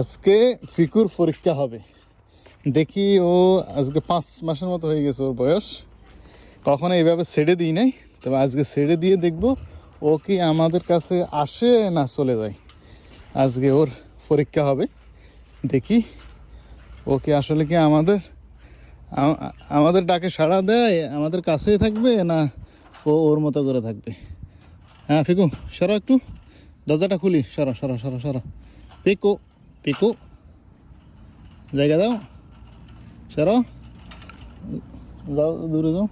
আজকে ফিকুর পরীক্ষা হবে। দেখি ও আজকে পাঁচ মাসের মতো হয়ে গেছে ওর বয়স। কখনো এইভাবে ছেড়ে দিই নাই, তবে আজকে ছেড়ে দিয়ে দেখব ও কি আমাদের কাছে আসে না চলে যায়। আজকে ওর পরীক্ষা হবে। দেখি ও কি আসলে কি আমাদের আমাদের ডাকে সাড়া দেয়, আমাদের কাছেই থাকবে না ও ওর মতো করে থাকবে? হ্যাঁ ফিকু, সরো একটু। দরজাটা খুলি। সরো সরো সরো সরো। পিকু পিকু জায়গা দাও সরো যাও দূরে যাও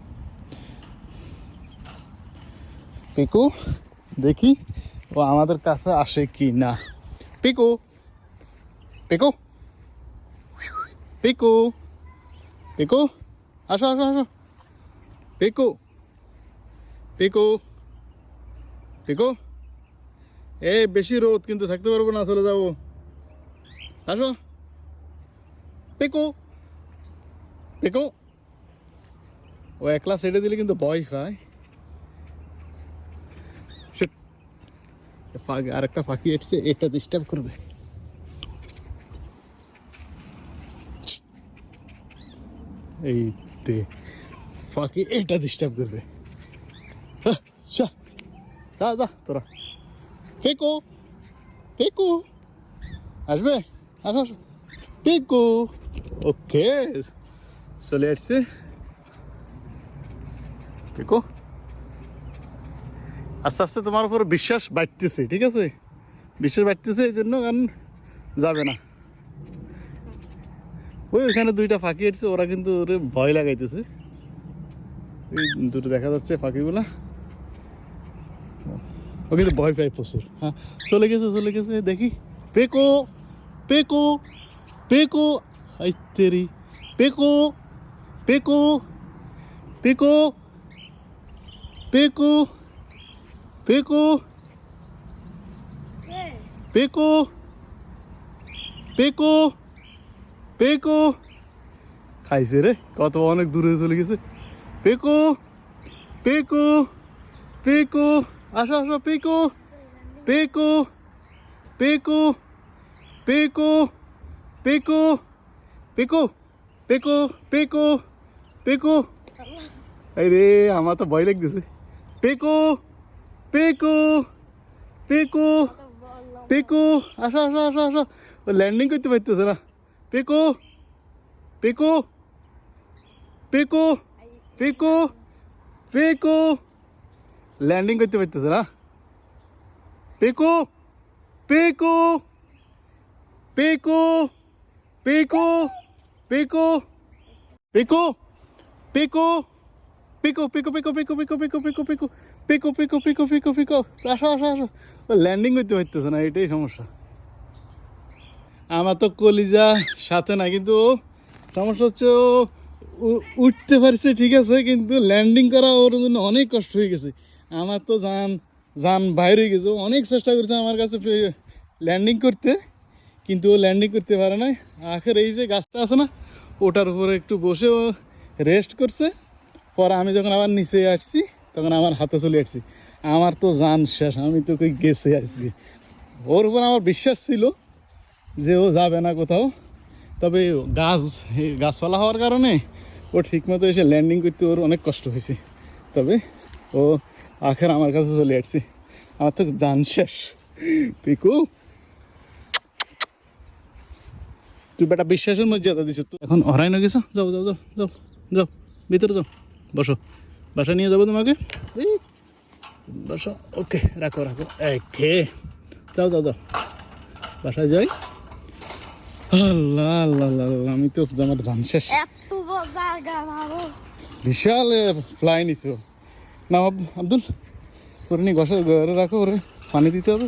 পিকু দেখি ও আমাদের কাছে আসে কি না পিকু পিকু পিকু পিকু আসো আসো আসো পিকু পিকু পিকু এ বেশি রোদ কিন্তু থাকতে পারব না চলে যাব আসো পিকু পিকু ও একলা ছেড়ে দিলে কিন্তু ভয় পায় Shit. এ পাখি আরেকটা পাখি এটা ডিস্টার্ব করবে। এই তে ফাঁকি এটা ডিস্টার্ব করবে। হ্যাঁ, যা যা যা তোরা। ফেকো ফেকো আসবে? আসো আসো ফেকো ওকে চলে আসছে ফেকো আস্তে আস্তে তোমার উপর বিশ্বাস বাড়তেছে, ঠিক আছে? বিশ্বাস বাড়তেছে এই জন্য কারণ যাবে না। ওই ওখানে দুইটা ফাঁকি এসছে, ওরা কিন্তু ওরে ভয় লাগাইতেছে। ওই দুটো দেখা যাচ্ছে ফাঁকিগুলা। ও কিন্তু ভয় পায় প্রচুর। হ্যাঁ চলে গেছে চলে গেছে, দেখি। পেকো! Pickle, pickle, ay titty. Pickle, pickle, pickle, pickle, pickle, pickle, pickle, pickle. খাইছে রে কত অনেক দূরে চলে গেছে পেকো পেকো পেকো আসো আসো পেকো পেকো পেকো পেকো পেকো পেকো পেকো পেকো পেকো এই রে, আমার তো ভয় লাগতেছে। পেকো পেকো পেকো পেকো আসো আসো আসো আসো। ল্যান্ডিং করতে পারতেছে না। পেকো পেকো পেকো পেকো পেকো ল্যান্ডিং করতে পারতেছে না। পেকো পেকো পেকো পেকো পেকো পেকো পেকো পিকো পিকো পিকো পিকো পিকো পিকো পিকো পিকো পিকো পিকো পিকো পিকো পিকো আসো আসো আসো ল্যান্ডিং করতে পারতেছে না এটাই সমস্যা আমার তো কলিজা সাথে না কিন্তু সমস্যা হচ্ছে ও উঠতে পারছে ঠিক আছে কিন্তু ল্যান্ডিং করা ওর জন্য অনেক কষ্ট হয়ে গেছে আমার তো যান যান বাইরে গেছে অনেক চেষ্টা করছে আমার কাছে ল্যান্ডিং করতে কিন্তু ও ল্যান্ডিং করতে পারে না আখের এই যে গাছটা আছে না, ওটার উপরে একটু বসে ও রেস্ট করছে। পরে আমি যখন আবার নিচে আসছি, তখন আমার হাতে চলে আসছি। আমার তো জান শেষ, আমি তো কই গেছে আজকে। ওর উপর আমার বিশ্বাস ছিল যে ও যাবে না কোথাও। তবে গাছ গাছপালা হওয়ার কারণে ও ঠিকমতো এসে ল্যান্ডিং করতে ওর অনেক কষ্ট হয়েছে। তবে ও আখের আমার কাছে চলে আসছে। আমার তো জান শেষ। পিকু তুই বেটা বিশ্বাসের মর্যাদা দিছিস। তো এখন অরাইন গেছো? যাও যাও যাও যাও যাও ভিতরে যাও। বসো। বাসা নিয়ে যাব তোমাকে? এই, বসো। ওকে রাখো রাখো। একে। যাও যাও যাও। বাসায় যাই। আল্লাহ আল্লাহ আল্লাহ আমি তো আমার জান শেষ। বিশাল ফ্লাই নিছো। না আব্দুল করে নি ঘষা ঘরে রাখো ওরে পানি দিতে হবে।